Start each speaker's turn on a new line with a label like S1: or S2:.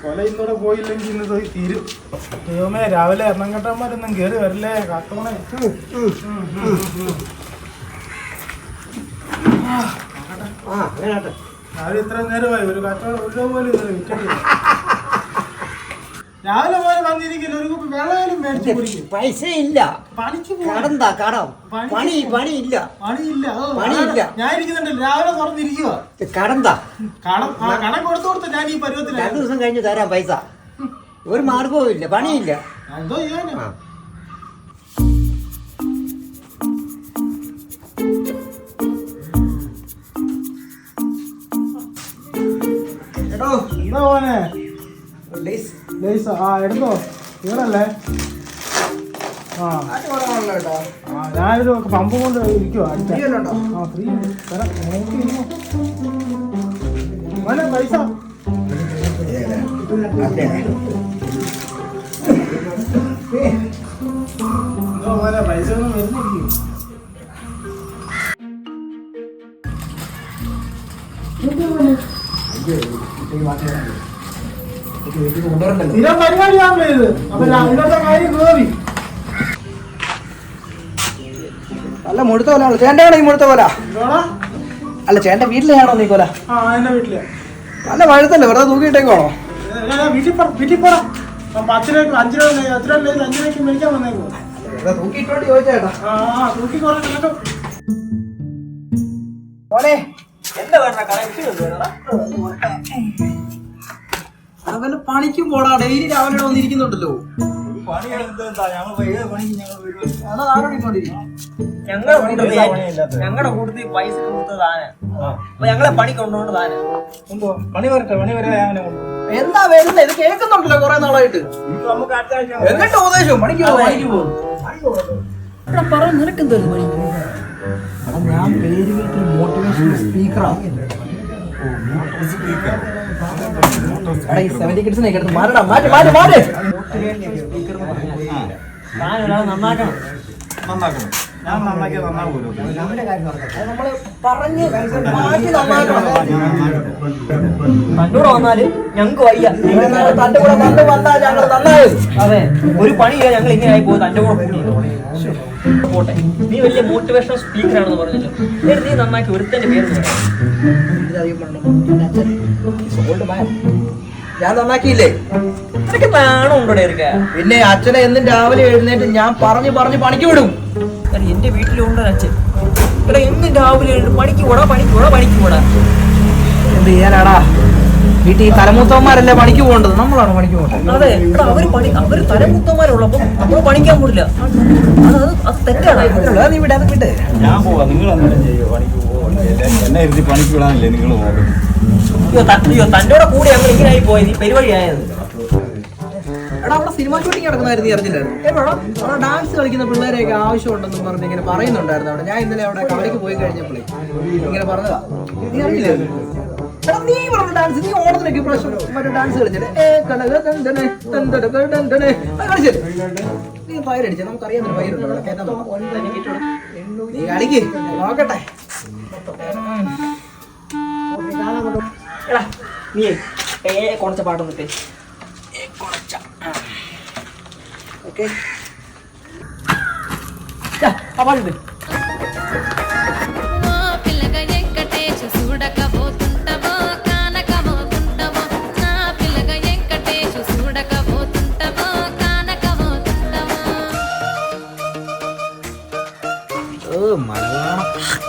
S1: കൊല ഇന്നോടെ പോയില്ലെങ്കിൽ ഇന്ന് പോയി തീരും. ദൈവമേ രാവിലെ എറണാകുളന്മാരൊന്നും കയറി വരില്ലേ? കാത്തോണേ രാവിലെ ഇത്ര നേരമായി ഒരു കച്ചവടം ഒരു പോലും രാവിലെ പോലെ വന്നിരിക്കില്ല ഒരു കുപ്പി വെള്ളയിലും മേടിച്ചു കുടിക്കും.
S2: പൈസ ഇല്ല
S1: പണിക്ക്
S2: കടന്താ കടം. പണി
S1: പണിയില്ല. പണിയില്ല.
S2: പണിയില്ല.
S1: ഞാൻ ഇരിക്കുന്നുണ്ട്. രാവിലെ തുറന്നിരിക്കുക
S2: കടന്താ?
S1: കടം കടം കൊടുത്തു കൊടുത്ത് ഞാൻ ഈ
S2: രണ്ടു
S1: പരുവത്തിലായിരുന്നു
S2: ദിവസം കഴിഞ്ഞ് തരാം പൈസ. ഒരു മാർഗവും ഇല്ല പണിയില്ല.
S1: എന്തോ ചെയ്യാനാ.
S2: എടോ
S1: എന്താ പോനെ
S2: ലേസ്
S1: ആ എടുത്തോ. ഇവിടല്ലേ? ആ. ആ ഞാനൊരു പമ്പ് കൊണ്ട് ഇരിക്കുവാ ആ ഫ്രീ തരാം നോക്കി. ഇരുന്നോ. മോനെ പൈസ. മോനെ പൈസ ഒന്നും വരുന്നില്ല സ്ഥിരം പരിപാടിയാണല്ലോ ഇത്. അപ്പൊ ഇന്നത്തെ കാര്യം കേറി.
S2: അല്ല മുഴുത്ത കൊല ചേട്ടനാണോ ഈ മുഴുത്ത കൊല? അല്ല ചേട്ടൻ വീട്ടിലെയാണോ നീ കൊല?
S1: ആ എന്റെ വീട്ടിൽ.
S2: നല്ല വഴുത്തല്ലേ വെറുതെ തൂക്കിയിട്ടേക്കോണോ
S1: വീട്ടിൽ പറ വീട്ടിൽ പറ. അപ്പൊ അഞ്ച് രൂപ അഞ്ച് എത്ര അഞ്ച് രൂപയ്ക്ക് മേടിക്കാൻ വന്നേക്കോ
S2: വെറുതെ തൂക്കിയിട്ടോണ്ട് ചോദിച്ചേട്ടാ
S1: ആ തൂക്കി കുറേ കേട്ടോ
S2: മോനെ
S3: എന്താ വേണ്ട? കണക്ഷൻ
S2: അവന് പണിക്കും പോടാ. ഡെയിലി രാവിലെ വന്നിരിക്കുന്നുണ്ടല്ലോ. അതാ ആരോട് ഇങ്ങോട്ടിരിക്കും
S3: ഞങ്ങളുടെ കൂട്ടത്തിൽ ഞങ്ങളുടെ കൂട്ടത്തിൽ പൈസ കൊടുത്ത താന അപ്പൊ ഞങ്ങളെ പണി കൊണ്ടുകൊണ്ട് താന
S1: പണി വരട്ടെ പണി വരെ ഞാൻ
S2: എന്താ വരുന്നത് ഇത് കേൾക്കുന്നുണ്ടല്ലോ കൊറേ നാളായിട്ട്. എന്നിട്ട് ഉപദേശം? പണിക്ക് പോകും പണിക്ക് പോകും പറ ഞാൻ പേര് കേട്ടൊരു മോട്ടിവേഷണൽ സ്പീക്കറാണ്
S3: നന്നാക്കണം
S1: നന്നാക്കണം. ഞാൻ
S2: നമ്മൾ പറഞ്ഞ് മാറ്റി നന്നാക്കണം.
S3: തന്നോട് വന്നാൽ ഞങ്ങക്ക് വയ്യ.
S2: തന്റെ കൂടെ വന്ന് വന്നാൽ ഞങ്ങൾ നന്നായത്
S3: അതെ. ഒരു പണിയില്ല ഞങ്ങൾ ഇങ്ങനെ ആയി പോകും. തന്റെ കൂടെ കൂടി പോട്ടെ. നീ വലിയ മോട്ടിവേഷണൽ സ്പീക്കർ ആണെന്ന് പറഞ്ഞല്ലോ. നീ നന്നാക്കി ഒരുത്തന്റെ പേര്
S2: ഞാൻ നന്നാക്കിയില്ലേ?
S3: നിനക്ക് നാണം ഉണ്ടോ എടുക്ക
S2: പിന്നെ അച്ഛനെ എന്നും രാവിലെ എഴുന്നേറ്റ് ഞാൻ പറഞ്ഞു പറഞ്ഞു പണിക്ക് വിടും.
S3: എന്റെ വീട്ടിലുണ്ട് അച്ഛൻ. എടാ എന്നും രാവിലെ എഴുന്നേറ്റ് പണിക്ക് പോടാ പണിക്ക് പോടാ പണിക്ക് പോടാ
S2: എന്ത് ചെയ്യാനാടാ? വീട്ടിൽ ഈ തലമൂത്തവന്മാരല്ലേ പണിക്ക് പോകേണ്ടത്? നമ്മളാണ് പണിക്ക് പോകേണ്ടത്?
S3: അതെ എടാ അവർ പണി അവർ തലമുത്തന്മാരുള്ളപ്പോ നമ്മൾ പണിക്കാൻ പാടില്ല അത് അത് അത് തെറ്റാണ്.
S2: അത് നീ വിടാതെ വിട്ട്
S4: ഞാൻ പോവാ നിങ്ങൾ അന്നേരം ചെയ്യോ പണിക്ക് പോവാ എന്നെ ഇരുത്തി പണിക്ക് വിടാനല്ലേ നിങ്ങൾ നോക്കുന്നത്
S3: അയ്യോ ത- അയ്യോ കൂടെ ഞങ്ങൾ ഇങ്ങനെ ആയി പോയത് ഈ പരിപാടി ആയത്
S2: എടാ അവിടെ സിനിമ ഷൂട്ടിംഗ് നടക്കുന്നായിരുന്നു നീ അറിഞ്ഞില്ലായിരുന്നു? അവിടെ ഡാൻസ് കളിക്കുന്ന പിള്ളേരെയൊക്കെ ആവശ്യമുണ്ടെന്നും പറഞ്ഞ് ഇങ്ങനെ പറയുന്നുണ്ടായിരുന്നു അവിടെ. ഞാൻ ഇന്നലെ അവിടെ കവലയ്ക്ക് പോയി കഴിഞ്ഞപ്പോഴേ ഇങ്ങനെ പറഞ്ഞതാ. നീ അറിഞ്ഞില്ലായിരുന്നു? എടാ നീ പറഞ്ഞ ഡാൻസ് നീ ഓണത്തിനൊക്കെ ഇപ്രാവശ്യം മറ്റേ ഡാൻസ് കളിച്ചില്ലേ? ഏ കടക ദന്തനെ, ദന്തടക ദന്തനെ. അത് കളിച്ചില്ലേ? നീ പയറടിച്ചേ നമുക്കറിയാൻ ഒരു പയറുണ്ടോ കേട്ടാ നീ കളിക്ക് നോക്കട്ടെ.
S3: എടാ നീ ഏ കുറച്ച പാട്ടൊന്നിട്ടേ
S2: ഓക്കെ.
S3: ആ പാട്ടുണ്ട്
S5: 饿
S2: 嘛，对？